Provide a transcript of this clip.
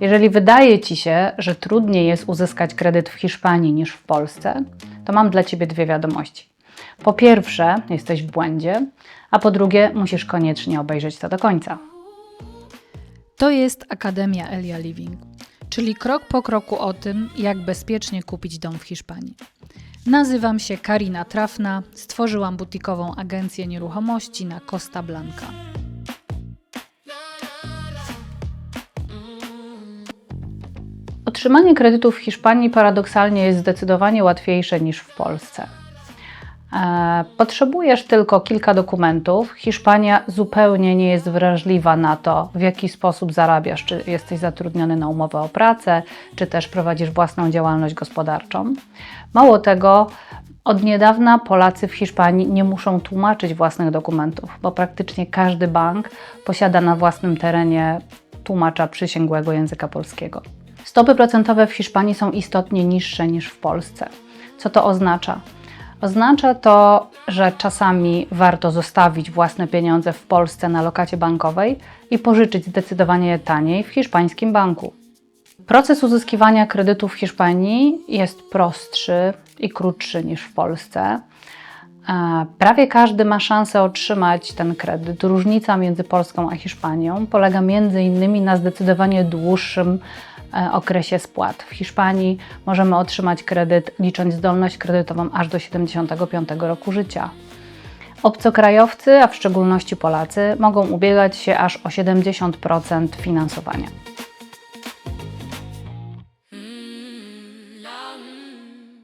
Jeżeli wydaje Ci się, że trudniej jest uzyskać kredyt w Hiszpanii niż w Polsce, to mam dla Ciebie dwie wiadomości. Po pierwsze, jesteś w błędzie, a po drugie, musisz koniecznie obejrzeć to do końca. To jest Akademia Elia Living, czyli krok po kroku o tym, jak bezpiecznie kupić dom w Hiszpanii. Nazywam się Karina Trafna, stworzyłam butikową agencję nieruchomości na Costa Blanca. Otrzymanie kredytu w Hiszpanii paradoksalnie jest zdecydowanie łatwiejsze niż w Polsce. E, Potrzebujesz tylko kilka dokumentów. Hiszpania zupełnie nie jest wrażliwa na to, w jaki sposób zarabiasz, czy jesteś zatrudniony na umowę o pracę, czy też prowadzisz własną działalność gospodarczą. Mało tego, od niedawna Polacy w Hiszpanii nie muszą tłumaczyć własnych dokumentów, bo praktycznie każdy bank posiada na własnym terenie tłumacza przysięgłego języka polskiego. Stopy procentowe w Hiszpanii są istotnie niższe niż w Polsce. Co to oznacza? Oznacza to, że czasami warto zostawić własne pieniądze w Polsce na lokacie bankowej i pożyczyć zdecydowanie taniej w hiszpańskim banku. Proces uzyskiwania kredytu w Hiszpanii jest prostszy i krótszy niż w Polsce. Prawie każdy ma szansę otrzymać ten kredyt. Różnica między Polską a Hiszpanią polega między innymi na zdecydowanie dłuższym e, okresie spłat. W Hiszpanii możemy otrzymać kredyt licząc zdolność kredytową aż do 75 roku życia. Obcokrajowcy, a w szczególności Polacy, mogą ubiegać się aż o 70% finansowania.